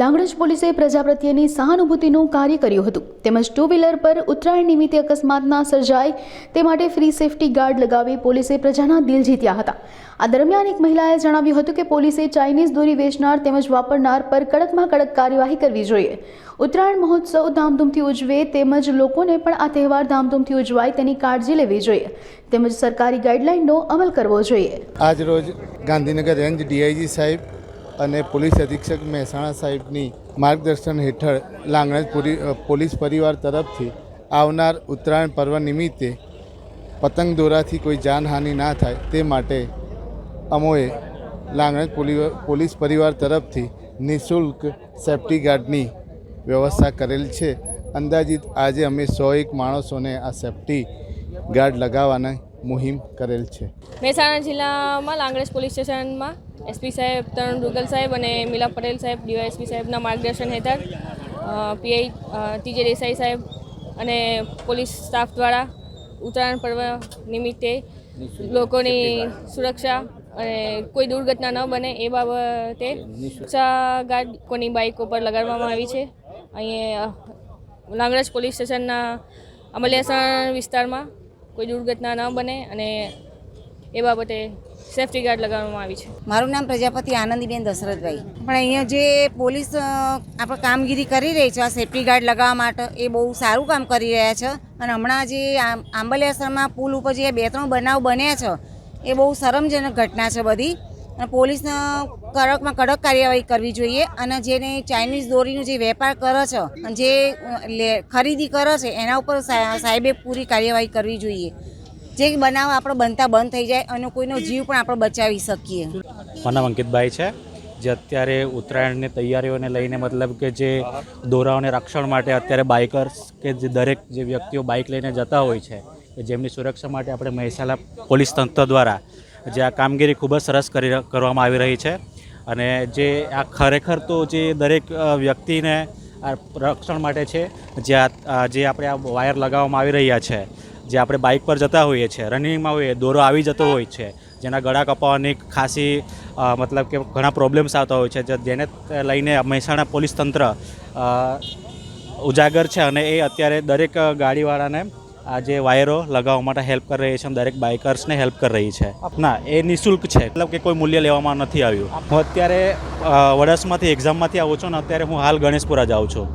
લાંગણજ પોલીસે પ્રજા પ્રત્યેની સહાનુભૂતિનું કાર્ય કર્યું હતું. તેમજ ટુ વ્હીલર પર ઉત્તરાયણ નિમિત્તે અકસ્માત ના સર્જાય તે માટે ફ્રી સેફટી ગાર્ડ લગાવી પોલીસે પ્રજાના દિલ જીત્યા હતા. આ દરમિયાન એક મહિલાએ જણાવ્યું હતું કે પોલીસે ચાઇનીઝ દોરી વેચનાર તેમજ વાપરનાર પર કડકમાં કડક કાર્યવાહી કરવી જોઈએ. ઉત્તરાયણ મહોત્સવ ધામધૂમથી ઉજવે તેમજ લોકોને પણ આ તહેવાર ધામધૂમથી ઉજવાય તેની કાળજી લેવી જોઈએ. તેમજ સરકારી ગાઈડલાઇનનો અમલ કરવો જોઈએ. આજ રોજ ગાંધીનગર રેન્જ ડીઆઈજી સાહેબ અને પોલીસ અધિક્ષક મહેસાણા સાહેબની માર્ગદર્શન હેઠળ લાંગણજ પોલીસ પરિવાર તરફથી આવનાર ઉત્તરાયણ પર્વ નિમિત્તે પતંગ દોરાથી કોઈ જાનહાનિ ના થાય તે માટે અમોએ લાંગણજ પોલીસ પરિવાર તરફથી નિઃશુલ્ક સેફ્ટી ગાર્ડની વ્યવસ્થા કરેલ છે. અંદાજિત આજે અમે સો એક માણસોને આ સેફ્ટી ગાર્ડ લગાવવાની મુહિમ કરેલ છે. મહેસાણા જિલ્લામાં લાંગણજ પોલીસ સ્ટેશનમાં એસપી સાહેબ તરણ દુગલ સાહેબ અને મિલા પટેલ સાહેબ, ડીવાયએસપી સાહેબના માર્ગદર્શન હેઠળ પીઆઈ ટીજે દેસાઈ સાહેબ અને પોલીસ સ્ટાફ દ્વારા ઉત્તરાયણ પર્વ નિમિત્તે લોકોની સુરક્ષા અને કોઈ દુર્ઘટના ન બને એ બાબતે સુરક્ષા કોની બાઇકો પર લગાડવામાં આવી છે. અહીંયા લાંગણજ પોલીસ સ્ટેશનના અમલિયાસણ વિસ્તારમાં કોઈ દુર્ઘટના ન બને અને એ બાબતે સેફ્ટી ગાર્ડ લગાવવામાં આવી છે. મારું નામ પ્રજાપતિ આનંદીબેન દશરથભાઈ. પણ અહીંયા જે પોલીસ આપણે કામગીરી કરી રહી છે, આ સેફ્ટી ગાર્ડ લગાવવા માટે, એ બહુ સારું કામ કરી રહ્યા છે. અને હમણાં જે આંબલિયાસરમાં પુલ ઉપર જે બે ત્રણ બનાવ બન્યા છે, એ બહુ શરમજનક ઘટના છે બધી. અને પોલીસને કડકમાં કડક કાર્યવાહી કરવી જોઈએ અને જેને ચાઇનીઝ દોરીનો જે વેપાર કરે છે, જે ખરીદી કરે છે, એના ઉપર સાહેબે પૂરી કાર્યવાહી કરવી જોઈએ. જે બનાવ આપણે બનતા બંધ થઈ જાય અને કોઈનો જીવ પણ આપણે બચાવી શકીએ. મારું નામ અંકિતભાઈ છે. જે અત્યારે ઉત્તરાયણની તૈયારીઓને લઈને મતલબ કે જે દોરાઓને રક્ષણ માટે અત્યારે બાઇકર્સ કે જે દરેક જે વ્યક્તિઓ બાઇક લઈને જતા હોય છે, કે જેમની સુરક્ષા માટે આપણે મહેસાલા પોલીસ તંત્ર દ્વારા જે આ કામગીરી ખૂબ જ સરસ કરી કરવામાં આવી રહી છે. અને જે આ ખરેખર તો જે દરેક વ્યક્તિને રક્ષણ માટે છે, જે જે આપણે આ વાયર લગાવવામાં આવી રહ્યા છે, જે આપણે બાઇક પર જતા હોઈએ છીએ રનિંગમાં હોઈએ, દોરો આવી જતો હોય છે, જેના ગળા કપાવવાની ખાસી મતલબ કે ઘણા પ્રોબ્લેમ્સ આવતા હોય છે જેને લઈને મહેસાણા પોલીસ તંત્ર ઉજાગર છે અને એ અત્યારે દરેક ગાડીવાળાને આ જે વાયરો લગાવવા માટે હેલ્પ કરી રહી છે દરેક બાઇકર્સને હેલ્પ કરી રહી છે. ના, એ નિઃશુલ્ક છે. મતલબ કે કોઈ મૂલ્ય લેવામાં નથી આવ્યું. હું અત્યારે વડસમાંથી એક્ઝામમાંથી આવું છું અને અત્યારે હું હાલ ગણેશપુરા જાઉં છું.